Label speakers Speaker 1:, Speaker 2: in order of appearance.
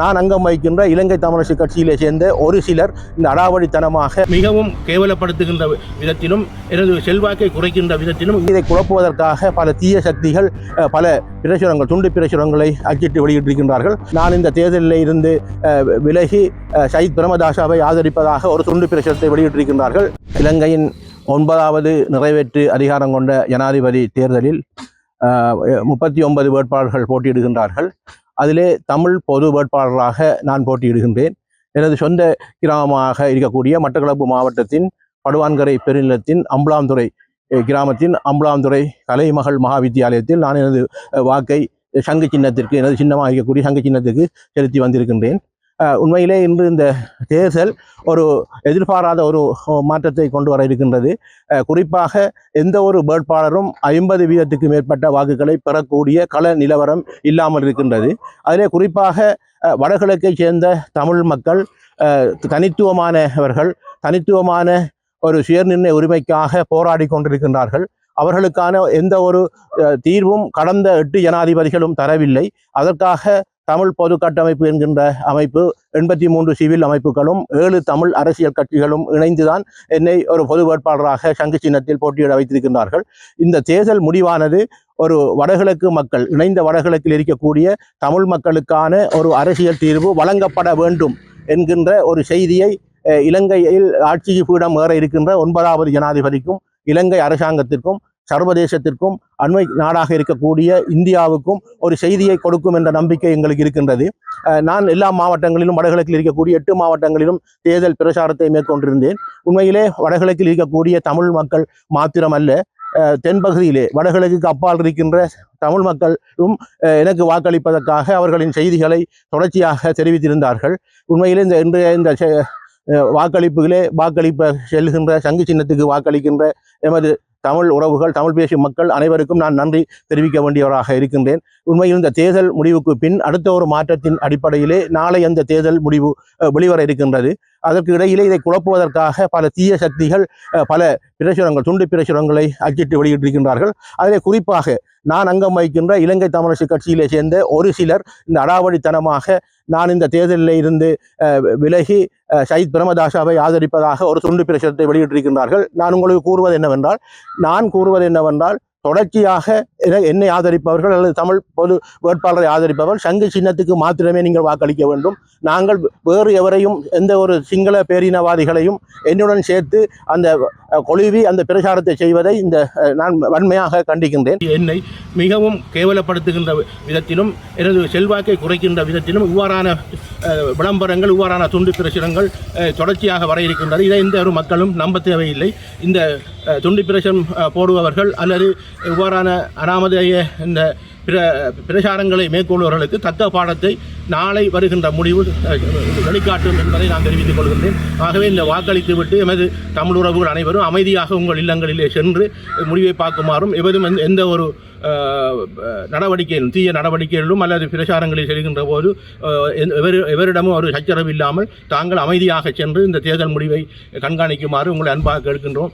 Speaker 1: நான் அங்கம் வகிக்கின்ற இலங்கை தமிழரசு கட்சியிலே சேர்ந்த ஒரு சிலர் இந்த அடாவடித்தனமாக
Speaker 2: மிகவும் கேவலப்படுத்துகின்ற விதத்திலும் எனது செல்வாக்கை குறைக்கின்ற விதத்திலும்
Speaker 1: இதை குழப்புவதற்காக பல தீய சக்திகள் பல பிரசுரங்கள் துண்டு பிரசுரங்களை அச்சிட்டு வெளியிட்டிருக்கின்றார்கள். நான் இந்த தேர்தலில் இருந்து விலகி சயித் பிரமதாசாவை ஆதரிப்பதாக ஒரு துண்டு பிரசுரத்தை வெளியிட்டிருக்கின்றார்கள். இலங்கையின் ஒன்பதாவது நிறைவேற்று அதிகாரம் கொண்ட ஜனாதிபதி தேர்தலில் முப்பத்தி ஒன்பது வேட்பாளர்கள் போட்டியிடுகின்றார்கள். அதிலே தமிழ் பொது வேட்பாளராக நான் போட்டியிடுகின்றேன். எனது சொந்த கிராமமாக இருக்கக்கூடிய மட்டக்களப்பு மாவட்டத்தின் படுவான்கரை பெருநிலத்தின் அம்பலாந்துறை கிராமத்தின் அம்பலாந்துறை கலைமகள் மகாவித்தியாலயத்தில் நான் எனது வாக்கை சங்கு சின்னத்திற்கு எனது சின்னமாக இருக்கக்கூடிய சங்கு சின்னத்துக்கு செலுத்தி வந்திருக்கின்றேன். உண்மையிலே இன்று இந்த தேர்தல் ஒரு எதிர்பாராத ஒரு மாற்றத்தை கொண்டு வர இருக்கின்றது. குறிப்பாக எந்த ஒரு வேட்பாளரும் ஐம்பது வீதத்துக்கு மேற்பட்ட வாக்குகளை பெறக்கூடிய கள நிலவரம் இல்லாமல் இருக்கின்றது. அதிலே குறிப்பாக வடகிழக்கைச் சேர்ந்த தமிழ் மக்கள் தனித்துவமானவர்கள் தனித்துவமான ஒரு சுயநிர்ணய உரிமைக்காக போராடி கொண்டிருக்கின்றார்கள். அவர்களுக்கான எந்த ஒரு தீர்வும் கடந்த எட்டு ஜனாதிபதிகளும் தரவில்லை. அதற்காக தமிழ் பொது கட்டமைப்பு என்கின்ற அமைப்பு எண்பத்தி மூன்று சிவில் அமைப்புகளும் ஏழு தமிழ் அரசியல் கட்சிகளும் இணைந்துதான் என்னை ஒரு பொது வேட்பாளராக சங்கு சின்னத்தில் போட்டியிட வைத்திருக்கின்றார்கள். இந்த தேர்தல் முடிவானது ஒரு வடகிழக்கு மக்கள் இணைந்த வடகிழக்கில் இருக்கக்கூடிய தமிழ் மக்களுக்கான ஒரு அரசியல் தீர்வு வழங்கப்பட வேண்டும் என்கின்ற ஒரு செய்தியை இலங்கையில் ஆட்சி பீடம் ஏற இருக்கின்ற ஒன்பதாவது ஜனாதிபதிக்கும் இலங்கை அரசாங்கத்திற்கும் சர்வதேசத்திற்கும் அண்மை நாடாக இருக்கக்கூடிய இந்தியாவுக்கும் ஒரு செய்தியை கொடுக்கும் என்ற நம்பிக்கை எங்களுக்கு இருக்கின்றது. நான் எல்லா மாவட்டங்களிலும் வடகிழக்கில் இருக்கக்கூடிய எட்டு மாவட்டங்களிலும் தேர்தல் பிரச்சாரத்தை மேற்கொண்டிருந்தேன். உண்மையிலே வடகிழக்கில் இருக்கக்கூடிய தமிழ் மக்கள் மாத்திரமல்ல தென்பகுதியிலே வடகிழக்குக்கு அப்பால் இருக்கின்ற தமிழ் மக்களும் எனக்கு வாக்களிப்பதற்காக அவர்களின் செய்திகளை தொடர்ச்சியாக தெரிவித்திருந்தார்கள். உண்மையிலே இந்த இன்றைய இந்த செ- வாக்களிப்புகளே வாக்களிப்ப செல்கின்ற சங்கு சின்னத்துக்கு வாக்களிக்கின்ற எமது தமிழ் உறவுகள் தமிழ் பேசும் மக்கள் அனைவருக்கும் நான் நன்றி தெரிவிக்க வேண்டியவராக இருக்கின்றேன். உண்மையில் இந்த தேர்தல் முடிவுக்கு பின் அடுத்த ஒரு மாற்றத்தின் அடிப்படையிலே நாளை அந்த தேர்தல் முடிவு அஹ், வெளிவர இருக்கின்றது. அதற்கு இடையிலே இதை குழப்புவதற்காக பல தீய சக்திகள் பல பிரசுரங்கள் துண்டு பிரசுரங்களை அச்சிட்டு வெளியிட்டிருக்கின்றார்கள். அதிலே குறிப்பாக நான் அங்கம் வகிக்கின்ற இலங்கை தமிழரசு கட்சியிலே சேர்ந்த ஒரு சிலர் இந்த அடாவடித்தனமாக நான் இந்த தேர்தலில் இருந்து விலகி சயித் பிரமதாசாவை ஆதரிப்பதாக ஒரு துண்டு பிரசுரத்தை வெளியிட்டிருக்கின்றார்கள். நான் உங்களுக்கு கூறுவது என்னவென்றால் நான் கூறுவது என்னவென்றால் தொடர்ச்சியாக என்னை ஆதரிப்பவர்கள் அல்லது தமிழ் பொது வேட்பாளரை ஆதரிப்பவர்கள் சங்கு சின்னத்துக்கு மாத்திரமே நீங்கள் வாக்களிக்க வேண்டும். நாங்கள் வேறு எவரையும் எந்த ஒரு சிங்கள பேரினவாதிகளையும் என்னுடன் சேர்த்து அந்த கொழுவி அந்த பிரச்சாரத்தை செய்வதை இந்த நான் வன்மையாக கண்டிக்கின்றேன்.
Speaker 2: என்னை மிகவும் கேவலப்படுத்துகின்ற விதத்திலும் எனது செல்வாக்கை குறைக்கின்ற விதத்திலும் இவ்வாறான விளம்பரங்கள் இவ்வாறான துண்டு பிரசுரங்கள் தொடர்ச்சியாக வர இருக்கின்றது. இதை எந்த ஒரு மக்களும் நம்ப தேவையில்லை. இந்த துண்டு பிரசுரம் போடுபவர்கள் அல்லது இவ்வாறான அனாமதேய இந்த பிர பிரச்சாரங்களை மேற்கொள்பவர்களுக்கு தக்க பாடத்தை நாளை வருகின்ற முடிவு வெளிக்காட்டும் என்பதை நான் தெரிவித்துக் கொள்கின்றேன். ஆகவே இந்த வாக்களித்து விட்டு எமது தமிழ் உறவுகள் அனைவரும் அமைதியாக உங்கள் இல்லங்களிலே சென்று முடிவை பார்க்குமாறும் எவரும் எந்த- எந்த ஒரு நடவடிக்கையிலும் தீய நடவடிக்கைகளிலும் அல்லது பிரச்சாரங்களில் செல்கின்ற போது அஹ், எவரு எவரிடமும் ஒரு சச்சரவு இல்லாமல் தாங்கள் அமைதியாக சென்று இந்த தேர்தல் முடிவை கண்காணிக்குமாறு உங்களை அன்பாக கேட்கின்றோம்.